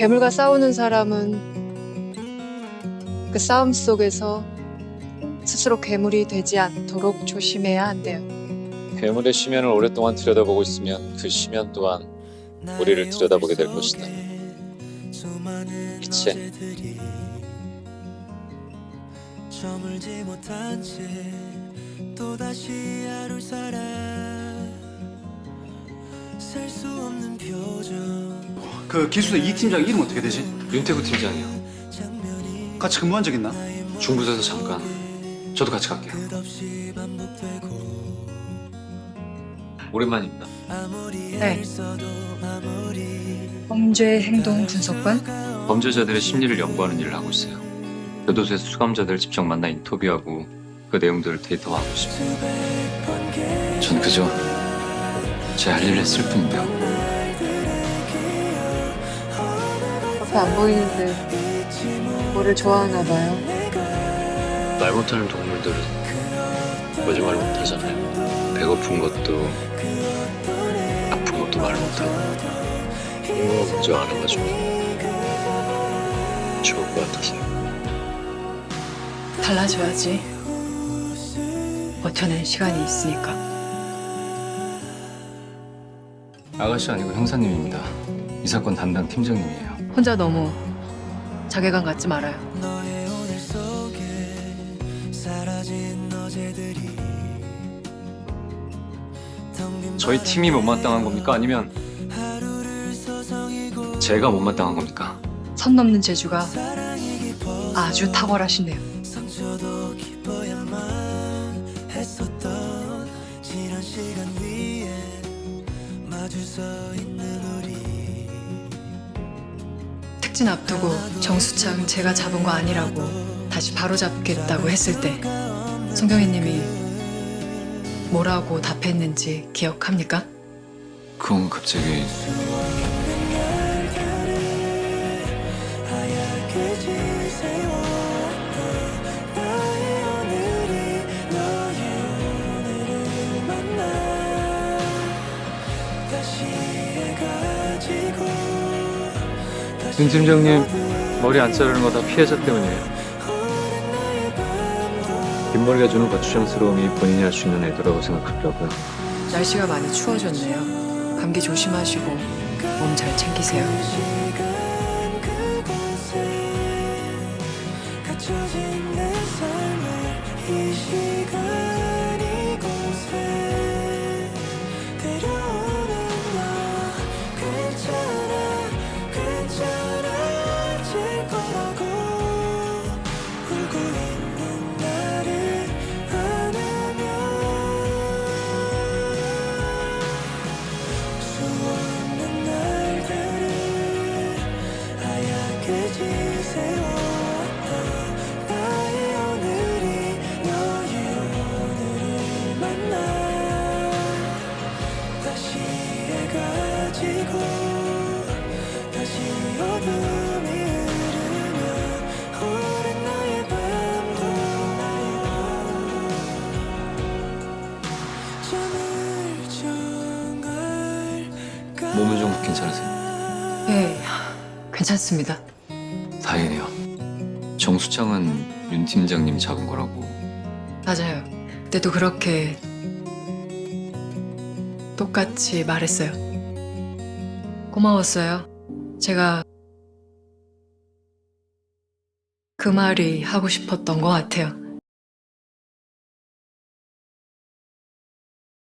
괴물과 싸우는 사람은 그 싸움 속에서 스스로 괴물이 되지 않도록 조심해야 한대요. 괴물의 심연을 오랫동안 들여다보고 있으면 그 심연 또한 우리를 들여다보게 될 것이다. 그치? 저물지 못한 채 또다시 하루 살아 살 수 없는 표정 그 기수대 이 팀장 이름 어떻게 되지? 윤태구 팀장이요. 같이 근무한 적 있나? 중부서에서 잠깐. 저도 같이 갈게요. 오랜만입니다. 네. 범죄 행동 분석관? 범죄자들의 심리를 연구하는 일을 하고 있어요. 교도소에서 수감자들 직접 만나 인터뷰하고 그 내용들을 데이터화하고 번개 전 그저 제 할 일을 했을 뿐인데요. 앞에 안 보이는데 뭐를 좋아하나 봐요. 말 못하는 동물들은 거짓말 못하잖아요. 배고픈 것도 아픈 것도 말 못하고 이거 먼저 알아가지고 좋을 것 같아서요. 달라져야지. 버텨낸 시간이 있으니까. 아가씨 아니고 형사님입니다. 이 사건 담당 팀장님이에요. 혼자 너무 자괴감 갖지 말아요. 너의 오늘 속에 사라진 어제들이 텅빈 저희 팀이 못마땅한 겁니까? 아니면 하루를 서성이고 제가 못마땅한 겁니까? 선 넘는 재주가 아주 탁월하시네요. 상처도 기뻐야만 했었던 지난 시간 위에 마주 서 있는 우리 특진 앞두고 정수창 제가 잡은 거 아니라고 다시 바로잡겠다고 했을 때 송경희님이 뭐라고 답했는지 기억합니까? 그건 갑자기 윤 팀장님 머리 안 자르는 거 다 피해자 때문이에요. 뒷머리가 주는 거추장스러움이 본인이 할 수 있는 애도라고 생각하더라고요. 날씨가 많이 추워졌네요. 감기 조심하시고 몸 잘 챙기세요. 하얗게 지새웠던 나의 오늘이 너의 오늘을 만나 다시 해가지고 다시 어둠이 흐르면 오랜 나의 밤도 잠을 정갈까 몸은 좀 괜찮으세요? 네, 괜찮습니다. 다행이네요. 정수창은 윤 팀장님이 잡은 거라고. 맞아요. 그때도 그렇게 똑같이 말했어요. 고마웠어요. 제가 그 말이 하고 싶었던 것 같아요.